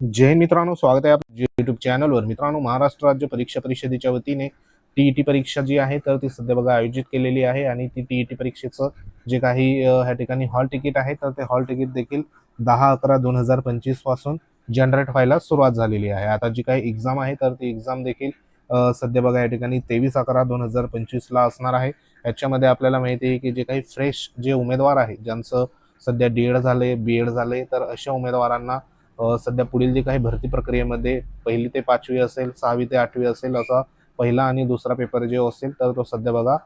जय मित्रांनो स्वागत आहे आपल्या युट्यूब चॅनलवर मित्रांनो महाराष्ट्र राज्य परीक्षा परिषदेच्या वतीने टीईटी परीक्षा जी आहे तर ती सध्या बघा आयोजित केलेली आहे आणि ती टीईटी परीक्षेचं जे काही ह्या ठिकाणी हॉल तिकीट आहे तर ते हॉल तिकीट देखील दहा अकरा दोन हजार पंचवीसपासून जनरेट व्हायला सुरुवात झालेली आहे. आता जी काही एक्झाम आहे तर ती एक्झाम देखील सध्या बघा या ठिकाणी तेवीस अकरा दोन हजार पंचवीसला असणार आहे. याच्यामध्ये आपल्याला माहिती आहे की जे काही फ्रेश जे उमेदवार आहे ज्यांचं सध्या डी एड झाले बी एड झाले तर अशा उमेदवारांना सध्या पुढील जे काही भरती प्रक्रियेमध्ये पहिली ते पाचवी असेल सहावी ते आठवी असेल असा पहिला आणि दुसरा पेपर जे असेल तर तो सध्या बघा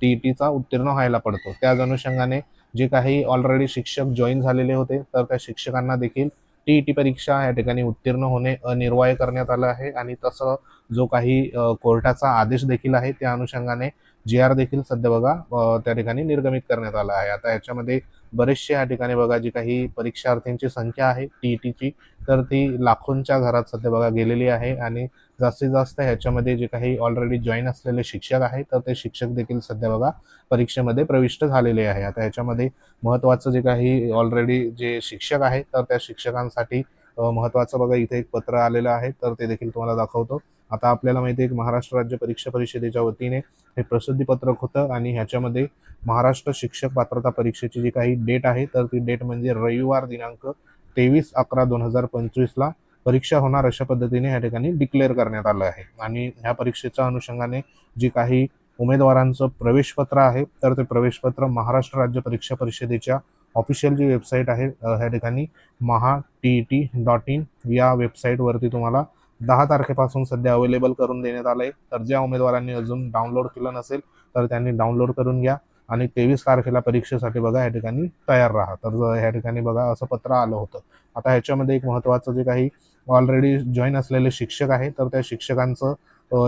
टी ई टीचा उत्तीर्ण व्हायला पडतो. त्याच अनुषंगाने जे काही ऑलरेडी शिक्षक जॉईन झालेले होते तर त्या शिक्षकांना देखील टी ई टी परीक्षा या ठिकाणी उत्तीर्ण होणे अनिर्वाय करण्यात आलं आहे आणि तसं जो काही कोर्टाचा आदेश देखील आहे त्या अनुषंगाने जी आर देखील सध्या बघा त्या ठिकाणी निर्गमित करण्यात आला आहे. आता याच्यामध्ये बरेचसे या ठिकाणी बघा जी काही परीक्षार्थींची संख्या आहे टी टीची तर ती लाखोंच्या घरात सध्या बघा गेलेली आहे आणि जास्तीत जास्त ह्याच्यामध्ये जे काही ऑलरेडी जॉईन असलेले शिक्षक आहेत तर ते शिक्षक देखील सध्या बघा परीक्षेमध्ये प्रविष्ट झालेले आहे. आता ह्याच्यामध्ये महत्त्वाचं जे काही ऑलरेडी जे शिक्षक आहेत तर त्या शिक्षकांसाठी महत्त्वाचं बघा इथे एक पत्र आलेलं आहे तर ते देखील तुम्हाला दाखवतो. आता आपल्याला माहिती आहे की महाराष्ट्र राज्य परीक्षा परिषदेच्या वतीने हे प्रसिद्धीपत्रक होतं आणि ह्याच्यामध्ये महाराष्ट्र शिक्षक पात्रता परीक्षेची जी काही डेट आहे तर ती डेट म्हणजे रविवार दिनांक तेवीस अकरा दोन हजार पंचवीसला परीक्षा होणार अशा पद्धतीने या ठिकाणी डिक्लेअर करण्यात आलं आहे. आणि ह्या परीक्षेच्या अनुषंगाने जी काही उमेदवारांचं प्रवेशपत्र आहे तर ते प्रवेशपत्र महाराष्ट्र राज्य परीक्षा परिषदेच्या ऑफिशियल जी वेबसाईट आहे ह्या ठिकाणी Maha T E T dot in या वेबसाईटवरती तुम्हाला दहा तारखेपासून सध्या अवेलेबल करून देण्यात आलं आहे तर ज्या उमेदवारांनी अजून डाउनलोड केलं नसेल तर त्यांनी डाउनलोड करून घ्या. आणि तेवीस तारखेला परीक्षेसाठी बघा या ठिकाणी तयार राहा. तर ह्या ठिकाणी बघा असं पत्र आलं होतं. आता ह्याच्यामध्ये एक महत्त्वाचं जे काही ऑलरेडी जॉईन असलेले शिक्षक आहे तर त्या शिक्षकांचं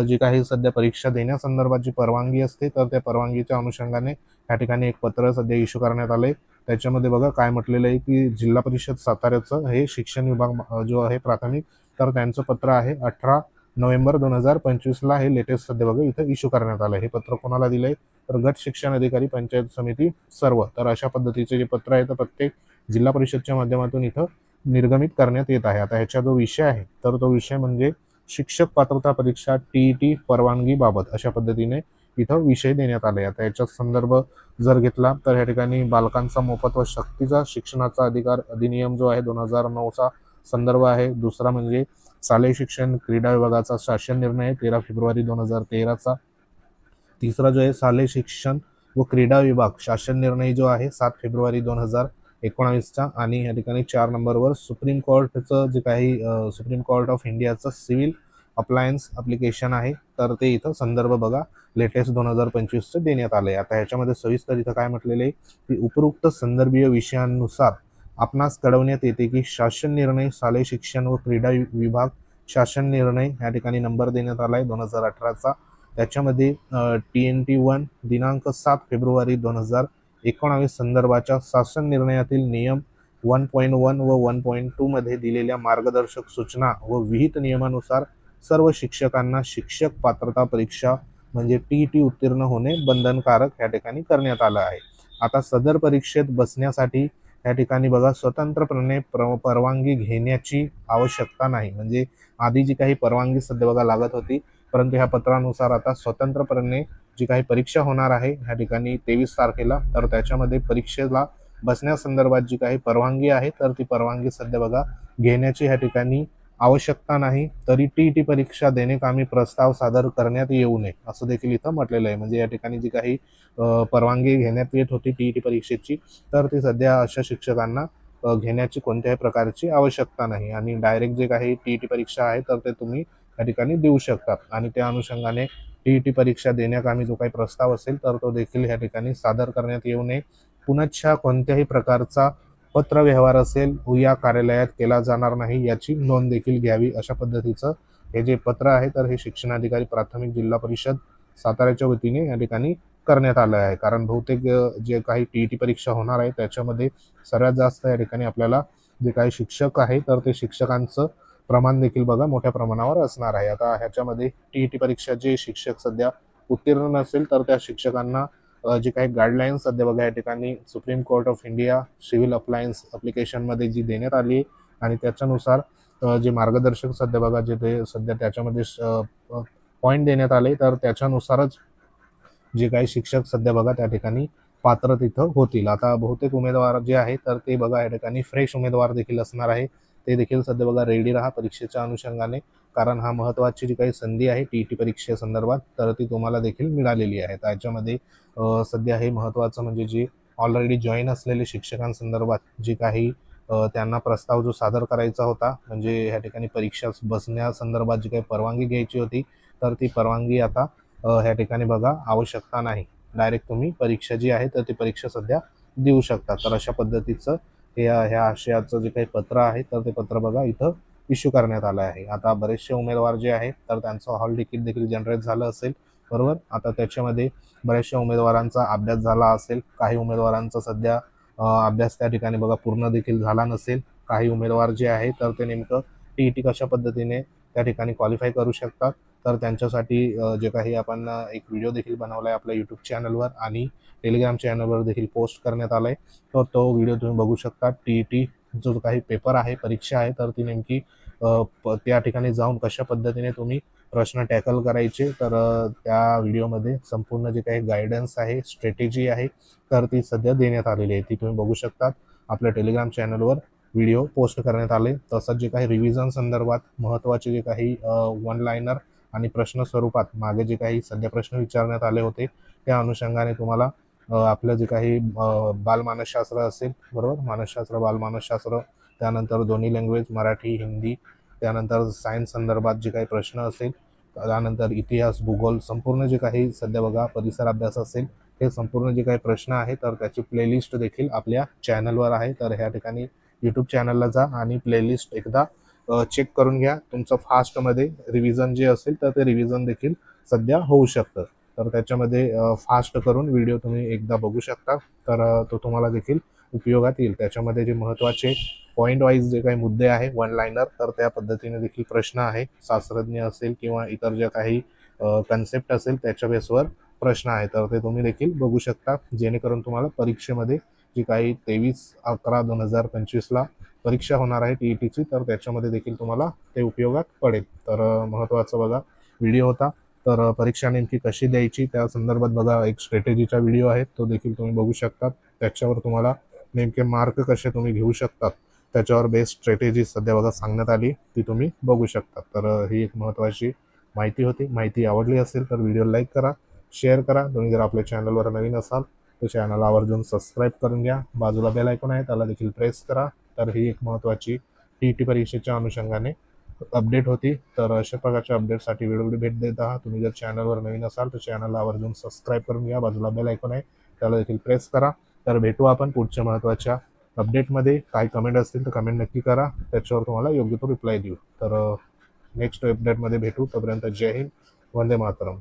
जी काही सध्या परीक्षा देण्यासंदर्भात जी परवानगी असते तर त्या परवानगीच्या अनुषंगाने या ठिकाणी एक पत्र सध्या इश्यू करण्यात आलंय. त्याच्यामध्ये बघा काय म्हटलेलं आहे की जिल्हा परिषद साताऱ्याचं हे शिक्षण विभाग जो आहे प्राथमिक तर त्यांचं पत्र आहे अठरा नोव्हेंबर दोन हजार पंचवीसला हे लेटेस्ट सध्या बघा इथं इश्यू करण्यात आलं हे पत्र कोणाला दिलंय? तर गट शिक्षण अधिकारी पंचायत समिती सर्व. तर अशा पद्धतीचे जे पत्र आहे तर प्रत्येक जिल्हा परिषदच्या माध्यमातून इथं निर्गमित करण्यात येत आहे. आता ह्याचा जो विषय आहे तर तो विषय म्हणजे शिक्षक पात्रता परीक्षा टी ई टी परवानगीबाबत अशा पद्धतीने इथं विषय देण्यात आले. आता याच्यात संदर्भ जर घेतला तर ह्या ठिकाणी बालकांचा मोफत व शक्तीचा शिक्षणाचा अधिकार अधिनियम जो आहे दोन हजार नऊचा संदर्भ आहे. दुसरा म्हणजे शालेय शिक्षण क्रीडा विभागाचा शासन निर्णय तेरा फेब्रुवारी दोन हजार तेराचा. तिसरा जो आहे शालेय शिक्षण व क्रीडा विभाग. शासन निर्णय जो आहे सात फेब्रुवारी दोन हजार एकोणावीसचा आणि या ठिकाणी चार नंबरवर सुप्रीम कोर्टचं जे काही सुप्रीम कोर्ट ऑफ इंडियाचं सिव्हिल अप्लायन्स अप्लिकेशन आहे तर ते इथं संदर्भ बघा. लेटेस्ट दोन हजार पंचवीसचं देण्यात आलं आहे आता ह्याच्यामध्ये सविस्तर इथं काय म्हटलेलं आहे की उपरोक्त संदर्भीय विषयांनुसार आपणास कळवण्यात येते की शासन निर्णय शालेय शिक्षण व क्रीडा विभाग शासन निर्णय या ठिकाणी नंबर देण्यात आला आहे दोन हजार अठराचा. त्याच्यामध्ये टी एन टी वन दिनांक सात फेब्रुवारी दोन हजार एकोणावीस संदर्भाच्या शासन निर्णयातील नियम वन पॉईंट वन व वन पॉईंट टूमध्ये दिलेल्या मार्गदर्शक सूचना व विहित नियमानुसार सर्व शिक्षकांना शिक्षक पात्रता परीक्षा म्हणजे टी टी उत्तीर्ण होणे बंधनकारक या ठिकाणी करण्यात आलं आहे. आता सदर परीक्षेत बसण्यासाठी या ठिकाणी बघा स्वतंत्रपणे प्र परवानगी घेण्याची आवश्यकता नाही. म्हणजे आधी जी काही परवानगी सध्या बघा लागत होती परंतु ह्या पत्रानुसार आता स्वतंत्रपणे जी काही परीक्षा होणार आहे ह्या ठिकाणी तेवीस तारखेला तर त्याच्यामध्ये परीक्षेला बसण्यासंदर्भात जी काही परवानगी आहे तर ती परवानगी सध्या बघा घेण्याची ह्या ठिकाणी आवश्यकता नाही. तरी टी टी परीक्षा देणेकामी प्रस्ताव सादर करण्यात येऊ नये असं देखील इथं म्हटलेलं आहे. म्हणजे या ठिकाणी जी काही परवानगी घेण्यात येत होती टी टी परीक्षेची तर ती सध्या अशा शिक्षकांना घेण्याची कोणत्याही प्रकारची आवश्यकता नाही. आणि डायरेक्ट जे काही टी टी परीक्षा आहे तर ते तुम्ही या ठिकाणी देऊ शकतात. आणि त्या अनुषंगाने टी टी परीक्षा देण्याकामी जो काही प्रस्ताव असेल तर तो देखील या ठिकाणी सादर करण्यात येऊ नये. पुनच्छा कोणत्याही प्रकारचा पत्रव्यवहार असेल या कार्यालयात केला जाणार नाही याची नोंद देखील घ्यावी अशा पद्धतीचं हे जे पत्र आहे तर हे शिक्षणाधिकारी प्राथमिक जिल्हा परिषद साताऱ्याच्या वतीने या ठिकाणी करण्यात आलं आहे. कारण बहुतेक जे काही टीईटी टी परीक्षा होणार आहे त्याच्यामध्ये सर्वात जास्त या ठिकाणी आपल्याला जे काही शिक्षक आहे तर ते शिक्षकांचं प्रमाण देखील बघा मोठ्या प्रमाणावर असणार आहे. आता ह्याच्यामध्ये टी टी परीक्षा जे शिक्षक सध्या उत्तीर्ण नसेल तर त्या शिक्षकांना जे काही गाईडलाईन्स सध्या बघा या ठिकाणी supreme court of India civil appliance अप्लिकेशनमध्ये जी देण्यात आली आहे आणि त्याच्यानुसार जे मार्गदर्शक सध्या बघा जे ते सध्या त्याच्यामध्ये पॉईंट देण्यात आले तर त्याच्यानुसारच जे काही शिक्षक सध्या बघा त्या ठिकाणी पात्र तिथं होतील. आता बहुतेक उमेदवार जे आहे तर ते बघा या ठिकाणी फ्रेश उमेदवार देखील असणार आहे. ते देखील सध्या बघा रेडी राहा परीक्षेच्या अनुषंगाने. कारण हा महत्त्वाची जी काही संधी आहे टी ई टी परीक्षेसंदर्भात तर ती तुम्हाला देखील मिळालेली आहे त्याच्यामध्ये सध्या हे महत्त्वाचं म्हणजे जे ऑलरेडी जॉईन असलेले शिक्षकांसंदर्भात जी काही त्यांना प्रस्ताव जो सादर करायचा होता म्हणजे ह्या ठिकाणी परीक्षा बसण्यासंदर्भात जी काही परवानगी घ्यायची होती तर ती परवानगी आता ह्या ठिकाणी बघा आवश्यकता नाही. डायरेक्ट तुम्ही परीक्षा जी आहे तर ती परीक्षा सध्या देऊ शकता. तर अशा पद्धतीचं हे ह्या आशयाचं जे काही पत्र आहे तर ते पत्र बघा इथं इश्यू करण्यात आलं आहे. आता बरेचसे उमेदवार जे आहेत तर त्यांचं हॉल तिकीट देखील जनरेट झालं असेल बरोबर? आता त्याच्यामध्ये बऱ्याचशा उमेदवारांचा अभ्यास झाला असेल काही उमेदवारांचा सध्या अभ्यास त्या ठिकाणी बघा पूर्ण देखील झाला नसेल. काही उमेदवार जे आहे तर ते नेमकं टी ई टी कशा पद्धतीने त्या ठिकाणी क्वालिफाय करू शकतात? तर त्यांच्यासाठी जे काही आपण एक व्हिडिओ देखील बनवला आहे आपल्या यूट्यूब चॅनलवर आणि टेलिग्राम चॅनलवर देखील पोस्ट करण्यात आला आहे तर तो व्हिडिओ तुम्ही बघू शकता. टी ई टी जो काही पेपर आहे परीक्षा आहे तर ती नेमकी त्या ठिकाणी जाऊन कशा पद्धतीने तुम्ही प्रश्न टॅकल करायचे तर त्या व्हिडिओमध्ये संपूर्ण जे काही गायडन्स आहे स्ट्रॅटेजी आहे तर ती सध्या देण्यात आलेली आहे. ती तुम्ही बघू शकता आपल्या टेलिग्राम चॅनलवर व्हिडिओ पोस्ट करण्यात आले. तसंच जे काही रिव्हिजन संदर्भात महत्त्वाचे जे काही वन लाईनर आणि प्रश्न स्वरूपात मागे जे काही सध्या प्रश्न विचारण्यात आले होते त्या अनुषंगाने तुम्हाला आपलं जे काही बालमानसशास्त्र असेल बरोबर? मानसशास्त्र बालमानसशास्त्र त्यानंतर दोन्ही लँग्वेज मराठी हिंदी त्यानंतर सायन्स संदर्भात जे काही प्रश्न असेल त्यानंतर इतिहास भूगोल संपूर्ण जे काही सध्या बघा परिसर अभ्यास असेल हे संपूर्ण जे काही प्रश्न आहे तर त्याची प्लेलिस्ट देखील आपल्या चॅनलवर आहे. तर ह्या ठिकाणी यूट्यूब चॅनलला जा आणि प्लेलिस्ट एकदा चेक करून घ्या. तुमचं फास्टमध्ये रिव्हिजन जे असेल तर ते रिव्हिजन देखील सध्या होऊ शकतं. तर त्याच्यामध्ये फास्ट करून व्हिडिओ तुम्ही एकदा बघू शकता. तर तो तुम्हाला देखील उपयोगात येईल. त्याच्यामध्ये जे महत्त्वाचे पॉईंट वाईज जे काही मुद्दे आहे वन लाईनर तर त्या पद्धतीने देखील प्रश्न आहे. शास्त्रज्ञ असेल किंवा इतर ज्या काही कन्सेप्ट असेल त्याच्या बेसवर प्रश्न आहे. तर ते तुम्ही देखील बघू शकता. जेणेकरून तुम्हाला परीक्षेमध्ये जी काही तेवीस अकरा दोन हजार पंचवीसला परीक्षा होणार आहे टी ई टीची तर त्याच्यामध्ये देखील तुम्हाला ते उपयोगात पडेल. तर महत्त्वाचं महत्त्वाचा बघा व्हिडिओ होता तर परीक्षा नेमकी कशी द्यायची त्या संदर्भात बघा एक स्ट्रॅटेजीचा व्हिडिओ आहे तो देखील तुम्ही बघू शकता त्याच्यावर तुम्हाला नेमके मार्क कसे तुम्ही घेऊ शकतात त्याच्यावर बेस्ट स्ट्रॅटेजी सध्या बघा सांगण्यात आली ती तुम्ही बघू शकता तर ही एक महत्त्वाची माहिती होती. माहिती आवडली असेल तर व्हिडिओ लाईक करा शेअर करा. तुम्ही जर आपल्या चॅनलवर नवीन असाल तर चॅनल आवर्जून सबस्क्राईब करून घ्या. बाजूला बेल ऐकून आहे त्याला देखील प्रेस करा. तर ही एक महत्त्वाची टी ई टी परीक्षेच्या अनुषंगाने अपडेट होती. तर अशा प्रकारच्या अपडेटसाठी वेळोवेळी भेट देत आहात तुम्ही जर चॅनलवर नवीन असाल तर चॅनलला आवर्जून सबस्क्राईब करून घ्या. बाजूला बेल ऐकून आहे त्याला देखील प्रेस करा. तर भेटू आपण पुढच्या महत्त्वाच्या अपडेटमध्ये काय कमेंट असतील तर कमेंट नक्की करा. त्याच्यावर तुम्हाला योग्य तो रिप्लाय देऊ. तर uh, नेक्स्ट अपडेटमध्ये भेटू. तोपर्यंत जय हिंद. वंदे मातरम.